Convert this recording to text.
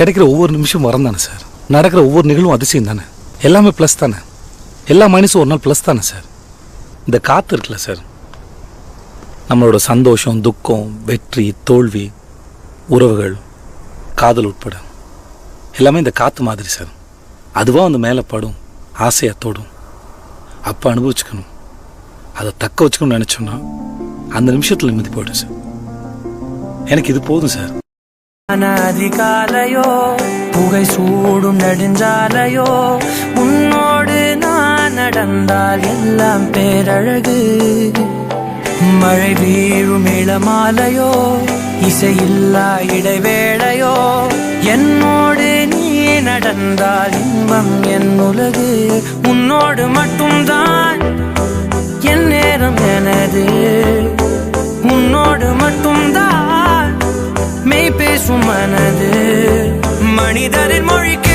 கிடைக்கிற ஒவ்வொரு நிமிஷம் வரம் தானே சார்? நடக்கிற ஒவ்வொரு நிகழ்வும் அதிசயம் தானே? எல்லாமே ப்ளஸ் தானே? எல்லா மைனஸும் ஒரு நாள் ப்ளஸ் தானே சார்? இந்த காற்று இருக்குல்ல சார்? நம்மளோட சந்தோஷம் துக்கம் வெற்றி தோல்வி உறவுகள் காதல் உட்பட. எல்லாமே இந்த காற்று மாதிரி சார். அதுவாக வந்து மேலே படும் ஆசையாக தோடும். அப்போ அனுபவிச்சுக்கணும். அதை தக்க வச்சுக்கணும்னு நினச்சோன்னா அந்த நிமிஷத்தில் நிம்மதி போய்டும் சார். எனக்கு இது போதும் சார். அதிகாலையோ புகை சூடும் நெடுஞ்சாலையோ உன்னோடு நான் நடந்தால் எல்லாம் பேரழகு. மழை வீழும் இளமாலையோ இசையில்லா இடைவேளையோ என்னோடு நீ நடந்தால் இன்பம் என் உலகு உன்னோடு மட்டும் பேசும் மனது. மனிதரின் மொழிக்கு